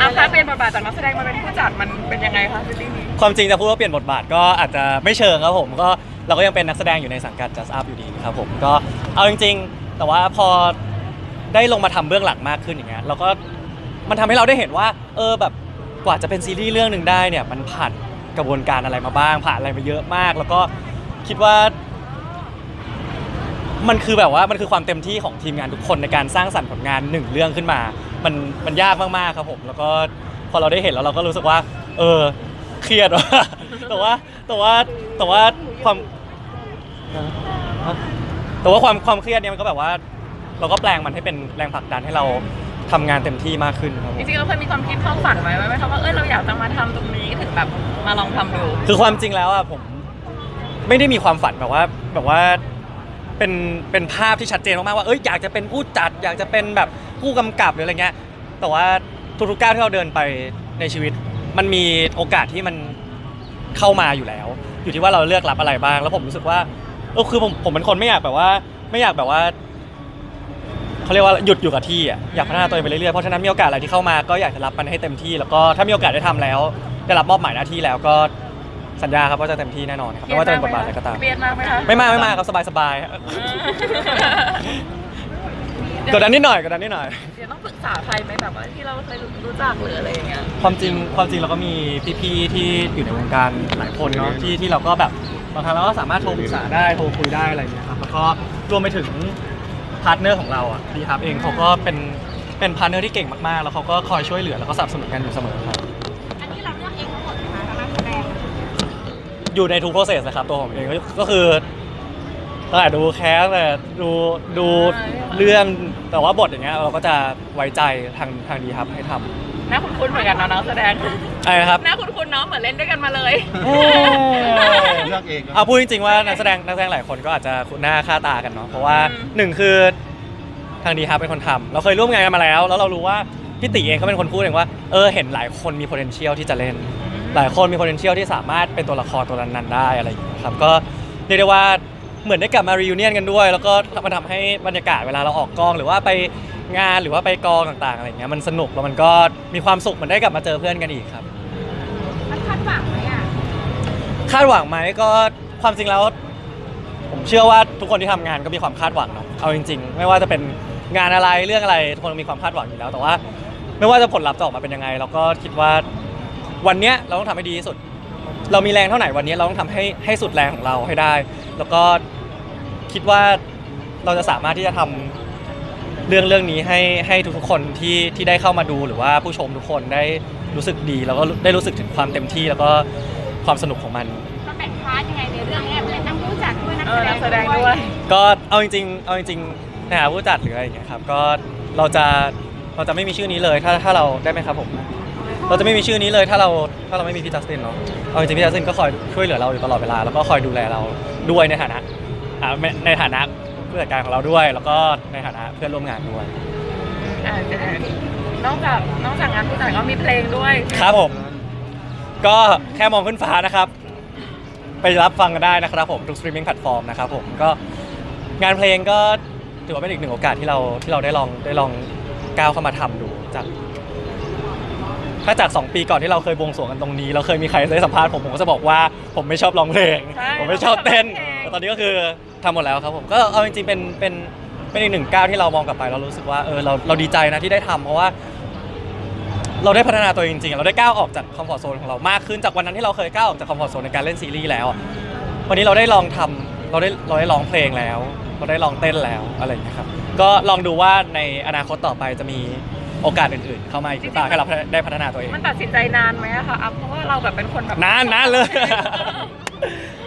อะถ้าเปลี่ยนบทบาทจากนักแสดงมาเป็นผู้จัดมันเป็นยังไงคะซีรีส์นี้ความจริงจะพูดว่าเปลี่ยนบทบาทก็อาจจะไม่เชิงครับผมก็เราก็ยังเป็นนักแสดงอยู่ในสังกัด Just Up อยู่ดีครับผมก็เอาจริง ๆ แต่ว่าพอได้ลงมาทำเบื้องหลังมากขึ้นอย่างเงี้ยเราก็มันทำให้เราได้เห็นว่า เออแบบกว่าจะเป็นซีรีส์เรื่องหนึ่งได้เนี่ยมันผ่านกระบวนการอะไรมาบ้าง ผ่านอะไรมาเยอะมาก แล้วก็คิดว่า มันคือแบบว่ามันคือความเต็มที่ของทีมงานทุกคนในการสร้างสรรค์ผลงานหนึ่งเรื่องขึ้นมา มันมันยากมากๆครับผม แล้วก็พอเราได้เห็นแล้วเราก็รู้สึกว่า เออเครียดว่ะ แต่ว่าแต่ว่าแต่ว่าความแต่ว่าความความเครียดเนี่ยมันก็แบบว่า เราก็แปลงมันให้เป็นแรงผลักดันให้เราทำงานเต็มที่มากขึ้นครับผจมริงๆเราเคยมีความคิดเข้าฝันไว้ไหมคะว่าเออเราอยากจะมาทำตรงนี้ถึงแบบมาลองทำดูคือความจริงแล้วอะผมไม่ได้มีความฝันแบบว่าแบบว่าเป็นเป็นภาพที่ชัดเจนมากๆว่าเอ้ยอยากจะเป็นผู้จัด อยากจะเป็นแบบ ผู้กำกับหรืออะไรเงี้ย แต่ว่าทุกๆก้าวที่เราเดินไปในชีวิต มันมีโอกาสที่มันเข้ามาอยู่แล้ว อยู่ที่ว่าเราเลือกรับอะไรบ้าง แล้วผมรู้สึกว่าเออคือผมผมเป็นคนไม่อยากแบบว่า ไม่อยากแบบว่าเขาเรียกว่าหยุดอยู่กับที่อะอยากพัฒนาตัวเองไปเรื่อยๆเพราะฉะนั้นมีโอกาสอะไรที่เข้ามาก็อยากจะรับมันให้เต็มที่ แล้วก็ถ้ามีโอกาสได้ทำแล้วได้รับมอบหมายหน้าที่แล้วก็สัญญาครับว่าจะเต็มที่แน่นอนครับไม่ว่าจะเป็นบทบาทอะไรก็ตาม เครียดมากไหมคะ ไม่มากไม่มากครับสบายสบาย กดดันนิดหน่อยกดดันนิดหน่อย เดี๋ยวต้องปรึกษาใครไหมแบบว่าที่เราเคยรู้จักหรืออะไรอย่างเงี้ย ความจริงความจริงเราก็มีพี่ๆที่อยู่ในวงการหลายคนเนาะที่ที่เราก็แบบบางครั้งเราก็สามารถโทรปรึกษาได้โทรคุยได้อะไรอย่างเงี้ยครับแล้วก็รวมไปถึงพาร์ทเนอร์ของเราอะดีครับเองเขาก็เป็นเป็นพาร์ทเนอร์ที่เก่งมากๆ แล้วเขาก็คอยช่วยเหลือแล้วก็สนับสนุนกันอยู่เสมอครับอันนี้เราเลือกเองทั้งหมดไหมคะทางนักแสดงอยู่ในทุก process นะครับตัวผมเองก็ก็คือ ตั้งแต่ดูแคสแต่ดูดูเรื่องแต่ว่าบทอย่างเงี้ยเราก็จะไว้ใจทางทางดีครับให้ทำหน้าคุ้นๆเหมือนกันเนาะนักแสดงอะไรนะครับหน้าคุ้นๆเนาะเหมือนเล่นด้วยกันมาเลย เอ้ยเลือกเองเอาพูดจริงๆว่านักแสดงนักแสดงหลายคนก็อาจจะคุ้นหน้าค่าตากันเนาะเพราะว่าอืม หนึ่งคือทางดีครับเป็นคนทำเราเคยร่วมงานกันมาแล้ว แล้วเรารู้ว่าพี่ติเองเขาเป็นคนพูดเองว่าเออเห็นหลายคนมี potential ที่จะเล่น หลายคนมี potential ที่สามารถเป็นตัวละครตัวนั้นๆได้อะไรอย่างเงี้ยครับก็เรียกได้ว่า เหมือนได้กลับมา reunion กันด้วย แล้วก็มันทำให้บรรยากาศเวลาเราออกกองหรือว่าไปงานหรือว่าไปกองต่างๆอะไรอย่างเงี้ยมันสนุกแล้วมันก็มีความสุขเหมือนได้กลับมาเจอเพื่อนกันอีกครับ มันคาดหวังไหมอะคาดหวังไหมก็ความจริงแล้ว ผมเชื่อว่าทุกคนที่ทำงานก็มีความคาดหวังเนาะเอาจริง ๆ ไม่ว่าจะเป็นงานอะไรเรื่องอะไรทุกคนมีความคาดหวังอยู่แล้ว แต่ว่า ไม่ว่าจะผลลัพธ์จะออกมาเป็นยังไง เราก็คิดว่าวันเนี้ยเราต้องทำให้ดีที่สุด เรามีแรงเท่าไหร่วันเนี้ยเราต้องทำให้ให้สุดแรงของเราให้ได้ แล้วก็คิดว่าเราจะสามารถที่จะทำเรื่องเรื่องนี้ให้ให้ทุกๆคนที่ที่ได้เข้ามาดูหรือว่าผู้ชมทุกคนได้รู้สึกดี แล้วก็ได้รู้สึกถึงความเต็มที่แล้วก็ความสนุกของมันเราแบ่งพาร์ทยังไงในเรื่องเนี้ยเป็นทั้งผู้จัดด้วยนักเอแสอดนังกแสดงด้วยก็เอาจริงๆเอาจริงๆในฐานะผู้จัดหรืออะไรอย่างเงี้ยครับก็เราจะเราจะไม่มีชื่อนี้เลยถ้าถ้าเราได้ไหมครับผม เราจะไม่มีชื่อนี้เลยถ้าเราถ้าเราไม่มีพี่จัสตินเนาะเอาจริงๆพี่จัสตินก็คอยช่วยเหลือเราอยู่ตลอดเวลาแล้วก็คอยดูแลเราด้วยในฐานะอ่าในในฐานะผู้จัดการของเราด้วย แล้วก็ในฐานะเพื่อนร่วมงานด้วยอ่านอกจากนอกจากงานผู้จัดก็มีเพลงด้วยครับผมก็แค่มองขึ้นฟ้านะครับ ไปรับฟังกันได้นะครับผมทุกสตรีมมิ่งแพลตฟอร์มนะครับผมก็งานเพลงก็ถือว่าเป็นอีกหนึ่งโอกาสที่เราที่เราได้ลองได้ลองก้าวเข้ามาทำดูจาก ถ้าจาก 2 ปีก่อนที่เราเคยบวงสรวงกันตรงนี้ เราเคยมีใครได้สัมภาษณ์ผมผมก็จะบอกว่าผมไม่ชอบร้องเพลง ใช่ผมไม่ชอบเต้นเราชอบเพลงแต่ตอนนี้ก็คือทำหมดแล้วครับผมก็เอาจริงๆเป็นเป็นเป็นอีกหนึ่งก้าวที่เรามองกลับไปเรารู้สึกว่าเออเราเราดีใจนะที่ได้ทำเพราะว่า เราได้พัฒนาตัวเองจริงๆอะเราได้ก้าวออกจากคอมฟอร์ทโซนของเรามากขึ้นจากวันนั้นที่เราเคยก้าวออกจากคอมฟอร์ทโซนในการเล่นซีรีส์แล้วอะวันนี้เราได้ลองทำเราได้เราได้ร้องเพลงแล้ว เราได้ลองเต้นแล้วอะไรอย่างเงี้ยครับก็ลองดูว่าในอนาคตต่อไปจะมี โอกาสอื่นๆ เข้ามาอีกหรือเปล่าให้เราได้พัฒนาตัวเอง มันตัดสินใจนานไหมอะคะอัพเพราะว่าเราแบบเป็นคนแบบนานนานเลย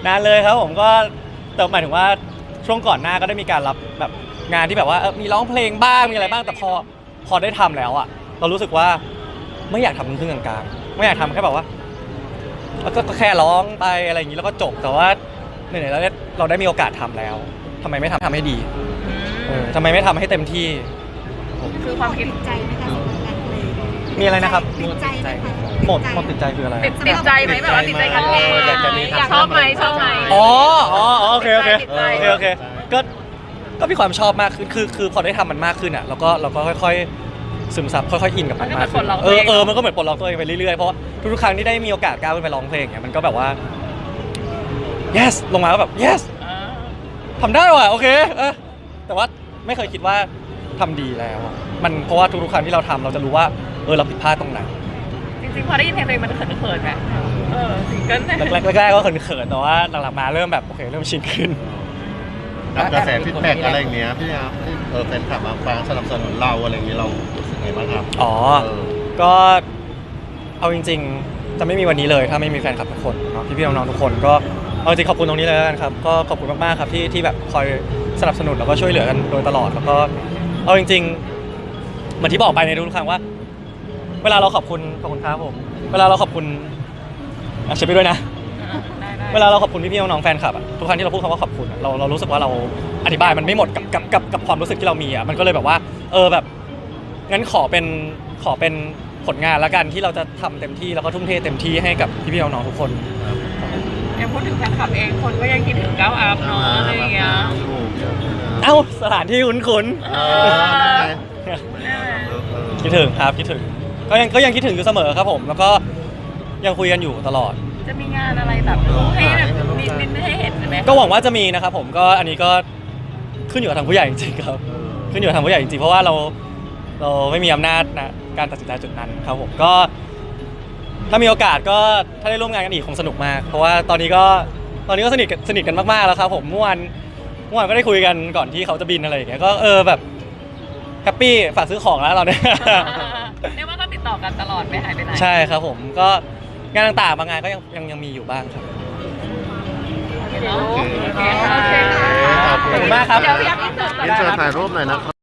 นานเลยครับผมก็แต่หมายถึงว่าช่วงก่อนหน้าก็ได้มีการรับแบบงานที่แบบว่าเออมีร้องเพลงบ้างมีอะไรบ้างแต่พอพอได้ทำแล้วอะเรารู้สึกว่าไม่อยากทำครึ่งๆกลางๆไม่อยากทำแค่แบบว่าแล้วก็ก็แค่ร้องไปอะไรอย่างนี้แล้วก็จบแต่ว่าไหนๆเราได้เราได้มีโอกาสทำแล้วทำไมไม่ทำทำให้ดีเออทำไมไม่ทำให้เต็มที่ คือความคิดติดใจไหมคะสำหรับงานเพลงมีอะไรนะครับ ติดใจไหมคะหมดหมดติดใจคืออะไรติดติดใจไหมแบบว่าติดใจกันเองอยากจะมีอยากชอบไหมชอบไหม อ๋ออ๋ออ๋อโอเคโอเคติดใจ โอเคโอเคก็ก็มีความชอบมากขึ้นคือคือพอได้ทำมันมากขึ้นอะเราก็เราก็ค่อยซึมซับค่อยๆอินกับมันมากขึ้นเออเออมันก็เหมือนปลดล็อกตัวเองไปเรื่อยๆเพราะว่าทุกๆครั้งที่ได้มีโอกาสก้าวขึ้นไปร้องเพลงเนี่ยมันก็แบบว่า yes ลงมาก็แบบ yes เออทำได้ว่ะโอเคเออแต่ว่าไม่เคยคิดว่า ทำดีแล้วอะมันเพราะว่าทุกๆครั้งที่เราทำเราจะรู้ว่าเออเราผิดพลาดตรงไหน จริงๆพอได้ยินเพลงตัวเองมันเขินๆไหมเออซิงเกิลเนี่ยแรกๆแรกๆก็เขินๆแต่ว่าหลังๆมาเริ่มแบบโอเคเริ่มชินขึ้น กับกระแสฟีดแบ็กอะไรอย่างเงี้ยพี่ครับที่เออแฟนคลับมาฟังสนับสนุนเราอะไรอย่างเงี้ยเรารู้สึกไงบ้างครับอ๋อ เออก็เอาจริง ๆ จะไม่มีวันนี้เลยถ้าไม่มีแฟนคลับทุกคนเนาะพี่ๆน้องๆทุกคนก็เอาจริงขอบคุณตรงนี้เลยแล้วกันครับก็ขอบคุณมากๆครับที่ที่แบบคอยสนับสนุนแล้วก็ช่วยเหลือกันโดยตลอด แล้วก็ เอาจริง ๆ เหมือนที่บอกไปในทุกๆครั้งว่า เวลาเราขอบคุณขอบคุณครับผม เวลาเราขอบคุณอะเช็คไปด้วยนะ ได้ได้เวลาเราขอบคุณพี่ๆน้องๆแฟนคลับอะทุกครั้งที่เราพูดคำว่าขอบคุณอะเราเรารู้สึกว่าเราอธิบายมันไม่หมดกับกับกับกับความรู้สึกที่เรามีอะมันก็เลยแบบว่า เออแบบงั้นขอเป็นขอเป็นผลงานละกันที่เราจะทำเต็มที่แล้วก็ทุ่มเทเต็มที่ให้กับพี่ๆน้องๆทุกคน ยังพูดถึงแฟนคลับเองคนก็ยังคิดถึงก้าวอัพเนาะอะไรอย่างเงี้ย เอ้าสถานที่คุ้นเออนั่นไงๆเออเออคิดถึงครับคิดถึง ก็ยังก็ยังคิดถึงอยู่เสมอครับผม แล้วก็ยังคุยกันอยู่ตลอด จะมีงานอะไรแบบให้แบบนิดนิดให้เห็นไหมก็หวังว่าจะมีนะครับผมก็อันนี้ก็ขึ้นอยู่กับทางผู้ใหญ่จริงๆครับ ขึ้นอยู่กับทางผู้ใหญ่จริงๆเพราะว่าเราเราไม่มีอำนาจนะการตัดสินใจจุดนั้นครับผมก็ ถ้ามีโอกาสก็ถ้าได้ร่วมงานกันอีกคงสนุกมาก เพราะว่าตอนนี้ก็ตอนนี้ก็สนิทกันสนิทกันมากๆแล้วครับผมเมื่อวาน เมื่อวานก็ได้คุยกันก่อนที่เขาจะบินอะไรอย่างเงี้ยก็เออแบบแฮปปี้ฝากซื้อของแล้วเราเนี่ย เรียกว่าก็ติดต่อกันตลอดไม่หายไปไหนใช่ครับผมก็งานต่างๆบางงานก็ยังยังยังมีอยู่บ้างครับ โอเคค่ะขอบขอบคุณมากครับ เดี๋ยวพี่ยักษ์อินเสิร์ตก่อน อินเสิร์ตถ่ายรูปหน่อยนะครับ